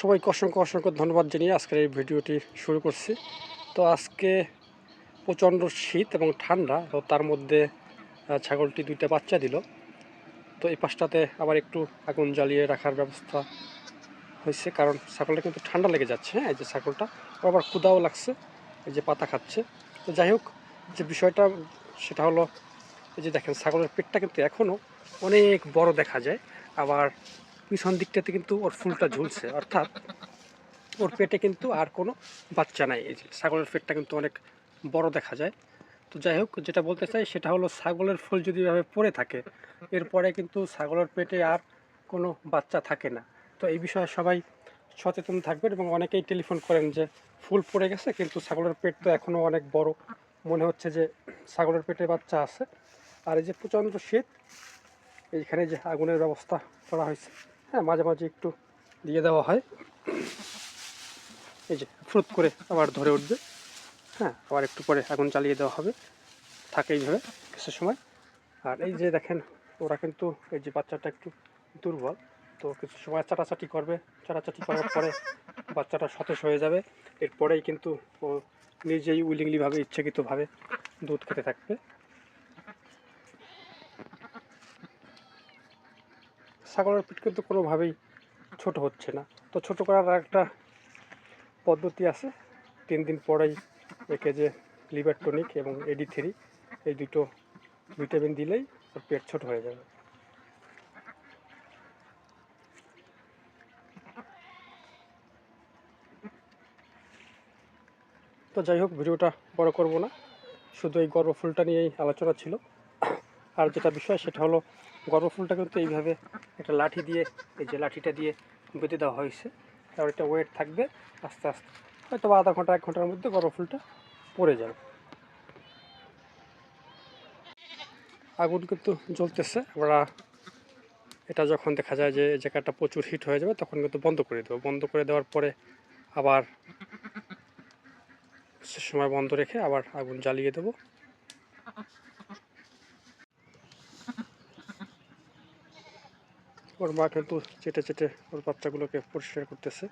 সবাইকে অসংখ্য অসংখ্য ধন্যবাদ জানিয়ে আজকের এই ভিডিওটি শুরু করছি। তো আজকে প্রচণ্ড শীত এবং ঠান্ডা, তো তার মধ্যে ছাগলটি দুইটা বাচ্চা দিল। তো এই পাশটাতে আবার একটু আগুন জ্বালিয়ে রাখার ব্যবস্থা হয়েছে, কারণ ছাগলটা কিন্তু ঠান্ডা লেগে যাচ্ছে হ্যাঁ এই যে ছাগলটা। আবার ক্ষুদাও লাগছে, এই যে পাতা খাচ্ছে। তো যাই হোক, যে বিষয়টা, সেটা হলো, এই যে দেখেন, ছাগলের পেটটা কিন্তু এখনও অনেক বড় দেখা যায়। আবার পিছন দিকটাতে কিন্তু ওর ফুলটা ঝুলছে, অর্থাৎ ওর পেটে কিন্তু আর কোনো বাচ্চা নাই। এই যে ছাগলের পেটটা কিন্তু অনেক বড় দেখা যায়। তো যাই হোক, যেটা বলতে চাই সেটা হলো ছাগলের ফুল যদি এভাবে পড়ে থাকে, এরপরে কিন্তু ছাগলের পেটে আর কোনো বাচ্চা থাকে না। তো এই বিষয়ে সবাই সচেতন থাকবেন এবং অনেকেই টেলিফোন করেন যে ফুল পড়ে গেছে, কিন্তু ছাগলের পেট তো এখনও অনেক বড়। মনে হচ্ছে যে ছাগলের পেটে বাচ্চা আছে। আর এই যে প্রচণ্ড শীত, এইখানে যে আগুনের ব্যবস্থা করা হয়েছে। হ্যাঁ মাঝে মাঝে একটু দিয়ে দেওয়া হয়। এই যে ফ্রুত করে আবার ধরে উঠবে। হ্যাঁ আবার একটু পরে আগুন চালিয়ে দেওয়া হবে। থাকে এইভাবে কিছু সময়। আর এই যে দেখেন, ওরা কিন্তু এই যে বাচ্চাটা একটু দুর্বল, তো কিছু সময় চাটাচাটি করবে। চাটাচাটি করার পরে বাচ্চাটা সতেজ হয়ে যাবে। এরপরেই কিন্তু ও নিজেই উইলিংলিভাবে ইচ্ছাকৃতভাবে দুধ খেতে থাকবে। ছাগলের পিঠ কিন্তু কোনোভাবেই ছোট হচ্ছে না। তো ছোট করার একটা পদ্ধতি আছে। তিন দিন পরেই একে যে লিভার টনিক এবং এডি থ্রি এই দুটো ভিটামিন দিলেই ওর পেট ছোট হয়ে যাবে। তো যাই হোক, ভিডিওটা বড় করব না। শুধু এই গর্ভফুলটা নিয়েই আলোচনা ছিল। আর যেটা বিষয় সেটা হলো গর্ভফুলটা কিন্তু এইভাবে একটা লাঠি দিয়ে, এই যে লাঠিটা দিয়ে বেঁধে দেওয়া হয়েছে। আর এটা ওয়েট থাকবে, আস্তে আস্তে। হয়তো আধা ঘণ্টা, এক ঘণ্টার মধ্যে গর্ভফুলটা পড়ে যাবে। আগুন কিন্তু জ্বলতেছে। আমরা এটা যখন দেখা যায় যে জায়গাটা প্রচুর হিট হয়ে যাবে, তখন কিন্তু বন্ধ করে দেবো। বন্ধ করে দেওয়ার পরে আবার সে সময় বন্ধ রেখে আবার আগুন জ্বালিয়ে দেবো। ওর মা কিন্তু চেটে চেটে ওর বাচ্চাগুলোকে পরিষ্কার করতেছে।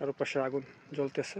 আর পাশে আগুন জ্বলতেছে।